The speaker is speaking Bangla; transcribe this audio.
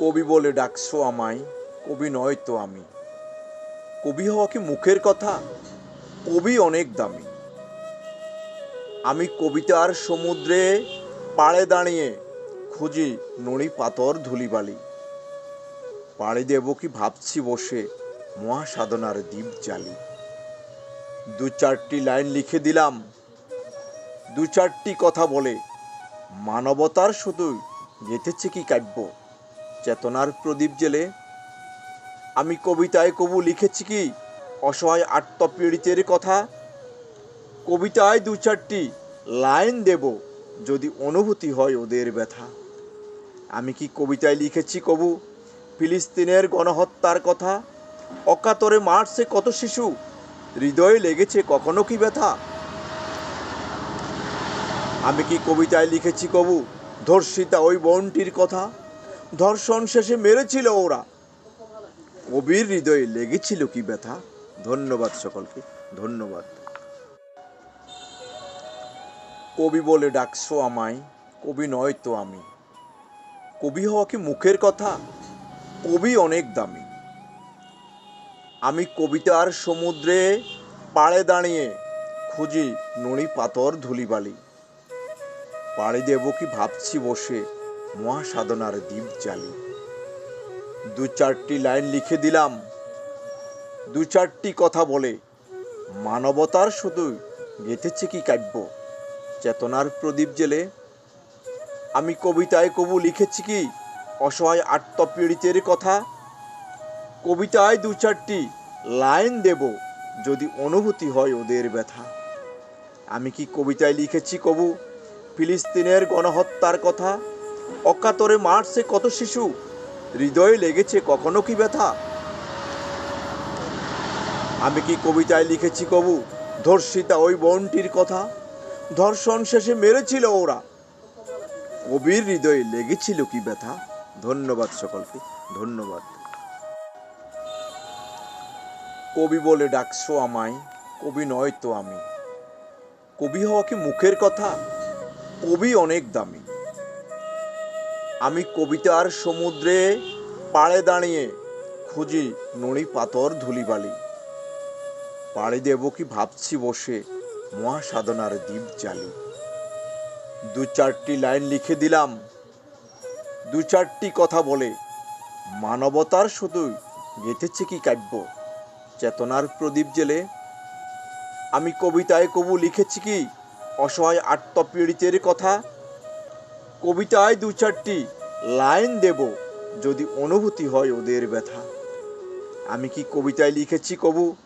কবি বলে ডাকছো আমায়, কবি নয় তো আমি। কবি হওয়া কি মুখের কথা? কবি অনেক দামি। আমি কবিতার সমুদ্রে পাড়ে দাঁড়িয়ে খুঁজি নড়ি পাথর ধুলিবালি। পাড়ি দেব কি ভাবছি বসে মহাসাধনার দ্বীপ জালি। দু চারটি লাইন লিখে দিলাম। দু চারটি কথা বলে মানবতার শুধু গেঁথেছে কি কাব্য? চেতনার প্রদীপ জেলে। আমি কবিতায় কবু লিখেছি কি? অসহায় আত্মপীড়িতের কথা। কবিতায় দু চারটি লাইন দেব যদি অনুভূতি হয় ওদের ব্যথা। আমি কি কবিতায় লিখেছি কবু? ফিলিস্তিনের গণহত্যার কথা। অকাতরে মারছে কত শিশু? হৃদয়ে লেগেছে কখনো কি ব্যথা? আমি কি কবিতায় লিখেছি কবু? ধর্ষিতা ওই বোনটির কথা। ধর্ষণ শেষে মেরেছিল ওরা। কবির হৃদয়ে লেগেছিল কি ব্যথা? ধন্যবাদ সকলকে, ধন্যবাদ। কবি বলে, ডাকছো আমায়, কবি নয় তো আমি। কবি হওয়া কি মুখের কথা? কবি অনেক দামি। আমি কবিতার সমুদ্রে পাড়ে দাঁড়িয়ে খুঁজি নড়ি পাথর ধুলিবালি। পাড়ি দেব কি ভাবছি বসে মহাসাধনার দ্বীপ জালি। দু চারটি লাইন লিখে দিলাম। দু চারটি কথা বলে মানবতার শুধু গেঁথেছে কি কাব্য? চেতনার প্রদীপ জেলে আমি কবিতায় কবু লিখেছি কি অসহায় আত্মপীড়িতের কথা? কবিতায় দু চারটি লাইন দেব যদি অনুভূতি হয় ওদের ব্যথা। আমি কি কবিতায় লিখেছি কবু ফিলিস্তিনের গণহত্যার কথা? অকাতরে মারছে কত শিশু? হৃদয়ে লেগেছে কখনো কি ব্যথা? আমি কি কবিতায় লিখেছি কবু? ধর্ষিতা ওই বোনটির কথা? ধর্ষণ শেষে মেরেছিল ওরা। কবির হৃদয়ে লেগেছিল কি ব্যথা? ধন্যবাদ সকলকে, ধন্যবাদ। কবি বলে, ডাকছো আমায়, কবি নয় তো আমি। কবি হওয়া কি মুখের কথা? কবি অনেক দামি। আমি কবিতার সমুদ্রে পাড়ে দাঁড়িয়ে খুঁজি নড়ি পাথর ধুলিবালি। পাড়ি দেব কি ভাবছি বসে মহাসাধনার দ্বীপ জালি দু চারটি লাইন লিখে দিলাম, দু চারটি কথা বলে। মানবতার শুধু গেঁথেছে কি কাব্য? চেতনার প্রদীপ জেলে। আমি কবিতায় কবু লিখেছি কি? অসহায় আত্মপীড়িতের কথা? কবিতায় দু চারটি লাইন দেব যদি অনুভূতি হয় ওদের ব্যথা। আমি কি কবিতায় লিখেছি কবু?